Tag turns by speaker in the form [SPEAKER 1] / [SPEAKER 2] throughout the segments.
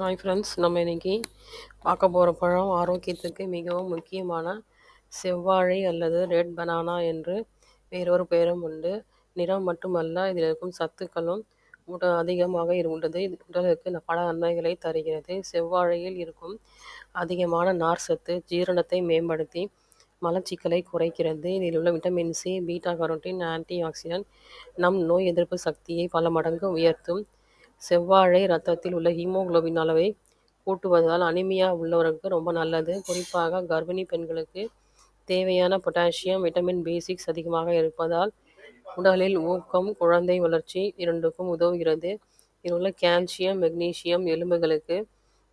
[SPEAKER 1] Hi friends நம்ம இன்றைக்கி பார்க்க போகிற பழம் ஆரோக்கியத்துக்கு மிகவும் முக்கியமான செவ்வாழை அல்லது ரெட் பனானா என்று வேறொரு பெயரும் உண்டு. நிறம் மட்டுமல்ல இதில் இருக்கும் சத்துக்களும் உட அதிகமாக இரு- உள்ளது இது உடலுக்கு பல நன்மைகளை தருகிறது. செவ்வாழையில் இருக்கும் அதிகமான நார் சத்து ஜீரணத்தை மேம்படுத்தி மலச்சிக்கலை குறைக்கிறது. இதில் உள்ள vitamin C beta carotene antioxidant நம் நோய் எதிர்ப்பு சக்தியை பல மடங்கு உயர்த்தும். செவ்வாழை ரத்தத்தில் உள்ள ஹீமோகுளோபின் அளவை கூட்டுவதால் அனிமியா உள்ளவருக்கு ரொம்ப நல்லது. குறிப்பாக கர்ப்பிணி பெண்களுக்கு தேவையான பொட்டாசியம் விட்டமின் பி சிக்ஸ் அதிகமாக இருப்பதால் உடலில் ஊக்கம் குழந்தை வளர்ச்சி இரண்டுக்கும் உதவுகிறது. இதில் உள்ள கால்சியம் மெக்னீசியம் எலும்புகளுக்கு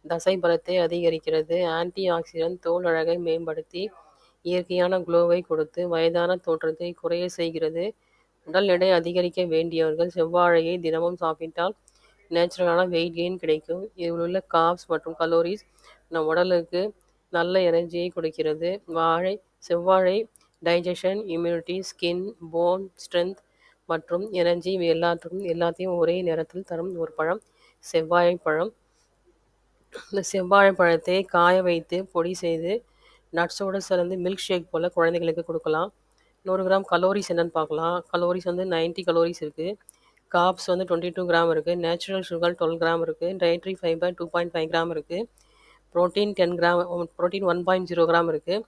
[SPEAKER 1] தசை பலத்தை அதிகரிக்கிறது. ஆன்டி ஆக்சிடென்ட் தோல் அழகை மேம்படுத்தி இயற்கையான குளோவை கொடுத்து வயதான தோற்றத்தை குறைய செய்கிறது. உடல் எடை அதிகரிக்க வேண்டியவர்கள் செவ்வாழையை தினமும் சாப்பிட்டால் நேச்சுரலான வெயிட் கெயின் கிடைக்கும். இதில் உள்ள காப்ஸ் மற்றும் கலோரிஸ் நம் உடலுக்கு நல்ல எனர்ஜியை கொடுக்கிறது. வாழை செவ்வாழை digestion immunity skin bone strength மற்றும் எனர்ஜி இவை எல்லாத்துக்கும் எல்லாத்தையும் ஒரே நேரத்தில் தரும் ஒரு பழம். செவ்வாழை பழம். இந்த செவ்வாழை பழத்தை காய வைத்து பொடி செய்து நட்ஸோடு சேர்ந்து மில்க் ஷேக் போல் குழந்தைகளுக்கு கொடுக்கலாம். நூறு கிராம் கலோரிஸ் என்னென்னு பார்க்கலாம். கலோரிஸ் வந்து 90 கலோரிஸ் இருக்குது காப்ஸ் வந்து டுவெண்ட்டி டூ கிராம் இருக்குது நேச்சுரல் சுகர் டுவெல் கிராம் இருக்குது dietary fibre two point five gram இருக்குது protein ten gram protein one point zero gram இருக்குது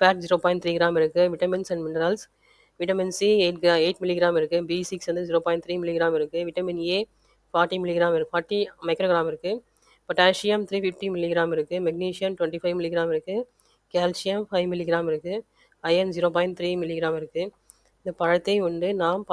[SPEAKER 1] fat zero point three gram இருக்குது vitamins and minerals vitamin C eight eight milligram இருக்குது B six வந்து zero point three milligram இருக்குது vitamin A forty milligram இருக்குது forty microgram இருக்குது potassium three fifty milligram இருக்குது magnesium twenty five milligram இருக்குது calcium five milligram இருக்குது iron zero point three milligram இருக்குது இந்த பழத்தை உண்டு. நாம் பல